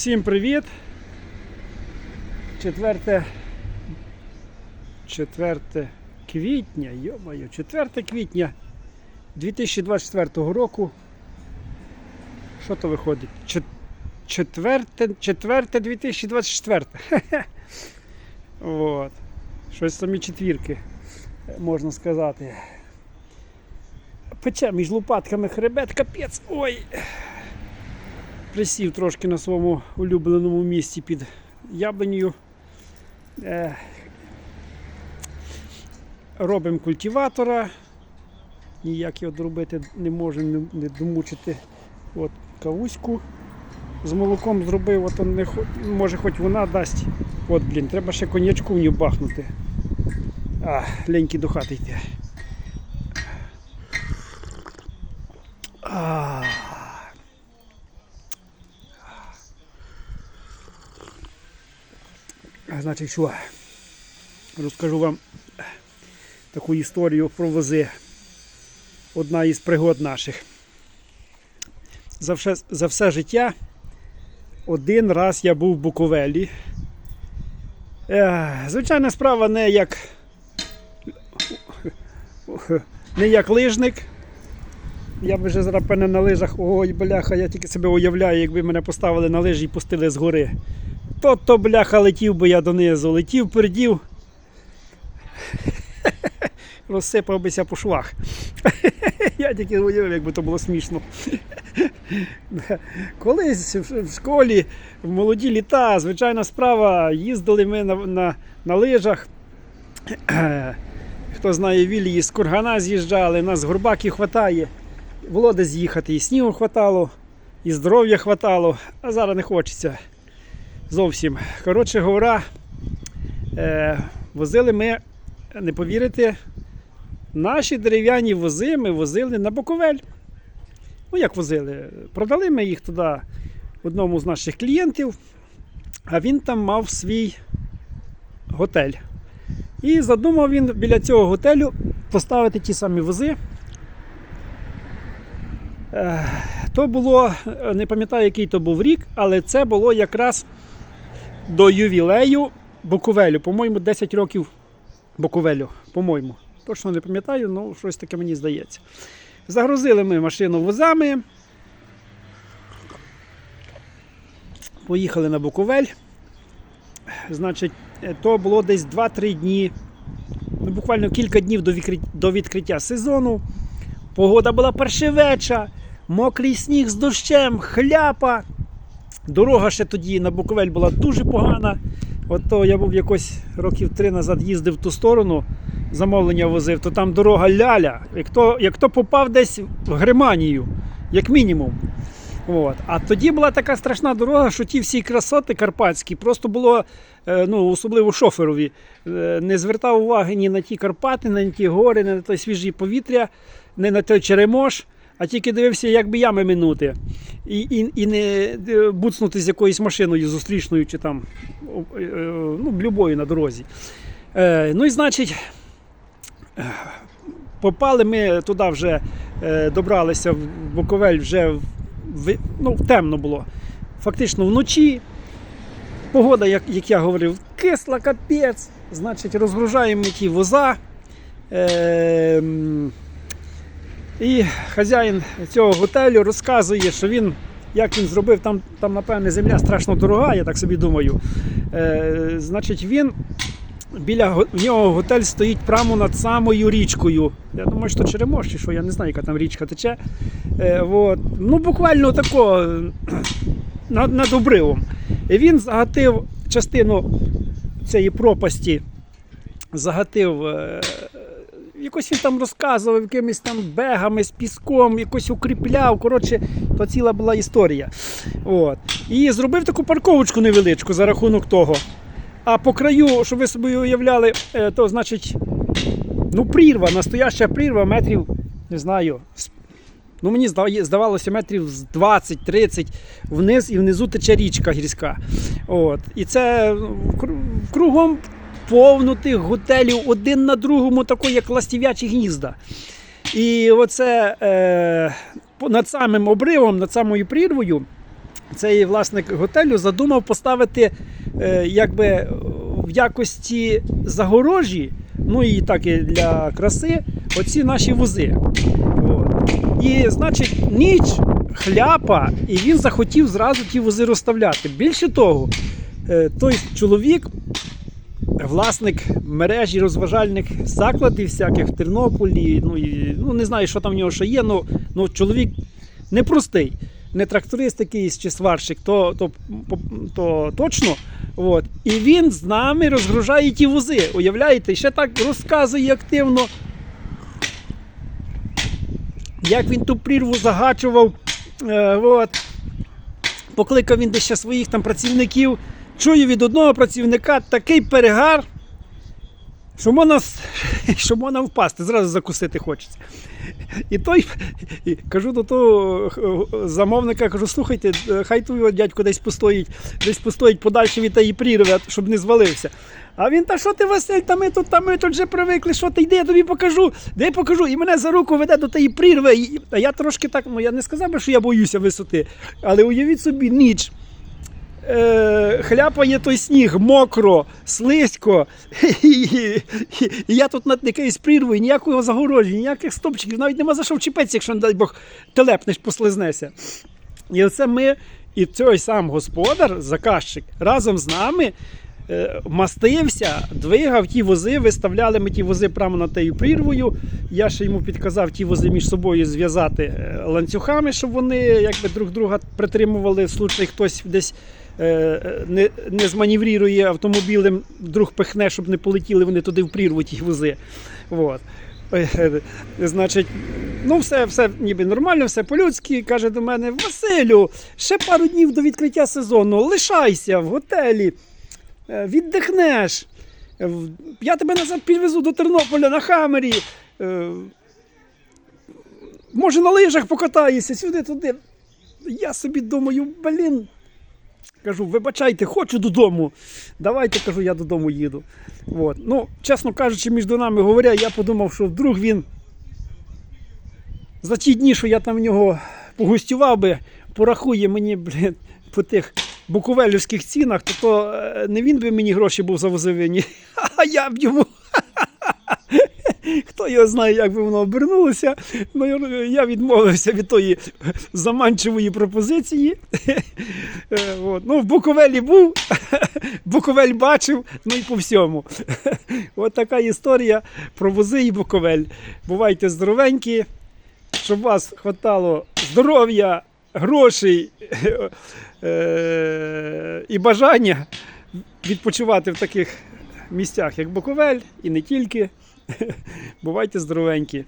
Всім привіт! 4, 4 квітня, йомаю, 4 квітня 2024 року. Що то виходить? Чет- Четверте, четверте 2024. Хе-хе. От. Щось самі четвірки, можна сказати. Пече між лопатками хребет, капець. Ой присів трошки на своєму улюбленому місці під яблунею. Е, робимо культиватора. Ніяк його доробити не можемо, не, домучити. От кавуську з молоком зробив, от он не, може хоч вона дасть. От, блін, треба ще конячку в нього бахнути. А, ленькі до хати йти. А. Значить, що? Розкажу вам таку історію про вози. Одна із пригод наших. За все, за все життя один раз я був в Буковелі. Е, Звичайна справа не як не як лижник. Я б вже зараз на лижах. Ой, бляха, я тільки себе уявляю, якби мене поставили на лижі і пустили з гори. То-то, бляха, летів би я донизу, летів, пердів. Розсипав бися по швах. Я тільки уявив, якби то було смішно. Колись в школі, в молоді літа, звичайна справа, їздили ми на, на, на лижах. Хто знає Вілії, з Кургана з'їжджали, нас горбаків хватає. Було де з'їхати, і снігу хватало, і здоров'я хватало, а зараз не хочеться зовсім. Коротше говоря, е, возили ми, не повірите, наші дерев'яні вози ми возили на Буковель. Ну, як возили? Продали ми їх туди одному з наших клієнтів, а він там мав свій готель. І задумав він біля цього готелю поставити ті самі вози. Е, То було, е, не пам'ятаю, який то був рік, але це було якраз до ювілею Буковелю. По-моєму, 10 років Буковелю. По-моєму. Точно не пам'ятаю, але щось таке мені здається. Загрузили ми машину возами. Поїхали на Буковель. Значить, то було десь 2-3 дні. Ну, буквально кілька днів до відкриття, сезону. Погода була паршивеча, мокрий сніг з дощем, хляпа. Дорога ще тоді на Буковель була дуже погана. Ото я був якось років три назад їздив в ту сторону, замовлення возив, то там дорога ляля. Як то, як то попав десь в Германію, як мінімум. От. А тоді була така страшна дорога, що ті всі красоти карпатські просто було, е, ну, особливо шоферові, е, не звертав уваги ні на ті Карпати, ні на ті гори, ні на те свіже повітря, ні на той черемош, а тільки дивився, як би ями минути. І, і, і не е, буцнути з якоюсь машиною зустрічною чи там о, е, ну, любою на дорозі. Е, ну і значить. е, Попали ми туди вже, е, добралися в Буковель вже в, ну, темно було. Фактично вночі. Погода, як, як я говорив, кисла капець. Значить, розгружаємо ті воза. Е, і хазяїн цього готелю розказує, що він, як він зробив, там, там напевне, земля страшно дорога, я так собі думаю. Е, значить, він біля в нього готель стоїть прямо над самою річкою. Я думаю, що Черемош, чи що, я не знаю, яка там річка тече. Е, от. Ну, буквально тако над, над обривом. І він загатив частину цієї пропасті, загатив. Е, якось він там розказував якимись там бегами з піском, якось укріпляв. Коротше, то ціла була історія. От. І зробив таку парковочку невеличку за рахунок того. А по краю, щоб ви собі уявляли, е, то значить, ну, прірва, настояща прірва метрів, не знаю. Ну, мені здавалося, метрів з 20-30 вниз і внизу тече річка гірська. От. І це ну, кругом повно тих готелів один на другому, тако, як ластів'ячі гнізда. І оце е, над самим обривом, над самою прірвою цей власник готелю задумав поставити е, якби в якості загорожі, ну і так і для краси, оці наші вузи. От. І, значить, ніч, хляпа, і він захотів зразу ті вузи розставляти. Більше того, е, той чоловік, власник мережі розважальних закладів всяких в Тернополі, ну, і, ну не знаю, що там в нього ще є, ну, ну чоловік непростий. Не тракторист якийсь чи сварщик, то, то, то, то точно. От. І він з нами розгружає ті вузи. Уявляєте, ще так розказує активно, як він ту прірву загачував. Е, от. Покликав він ще своїх там працівників. Чую від одного працівника такий перегар, що можна, що можна впасти, зразу закусити хочеться. І той і кажу до того замовника, кажу, слухайте, е, хай той дядько десь постоїть, десь постоїть подальше від тієї прірви, щоб не звалився. А він, та що ти, Василь, та ми тут, та ми тут вже привикли, що ти йди, я тобі покажу, де я покажу. І мене за руку веде до тієї прірви. А я трошки так, ну я не сказав би, що я боюся висоти, але уявіть собі, ніч. Е, хляпає той сніг, мокро, слизько. І, і, і я тут над якоюсь прірвою, ніякого загорожі, ніяких стопчиків, навіть нема за що вчепитися, якщо, не дай Бог, телепнеш, послизнеся. І оце ми, і цей сам господар, заказчик, разом з нами е, мастився, двигав ті вози, виставляли ми ті вози прямо над тією прірвою. Я ще йому підказав ті вози між собою зв'язати е, ланцюгами, щоб вони якби друг друга притримували, в случаї хтось десь не, не зманеврірує автомобілем, вдруг пихне, щоб не полетіли вони туди в прірву ті вози. Вот. Е, е, Значить, ну все, все ніби нормально, все по-людськи. Каже до мене: Василю, ще пару днів до відкриття сезону, лишайся в готелі, е, віддихнеш. Е, Я тебе назад підвезу до Тернополя на Хамері. Е, Може, на лижах покатаєшся сюди-туди. Я собі думаю, блін. Кажу, вибачайте, хочу додому. Давайте, кажу, я додому їду. От. Ну, чесно кажучи, між нами говоря, я подумав, що вдруг він за ті дні, що я там в нього погостював би, порахує мені, блін, по тих буковелівських цінах, то, то е, не він би мені гроші був завозив а я б йому. Хто його знає, як би воно обернулося. Ну, я- відмовився від тої заманчивої пропозиції. Е, От. Ну, в Буковелі був, Буковель бачив, ну і по всьому. От така історія про вози і Буковель. Бувайте здоровенькі, щоб вас хватало здоров'я, грошей е, і бажання відпочивати в таких місцях, як Буковель, і не тільки. Бувайте здоровенькі.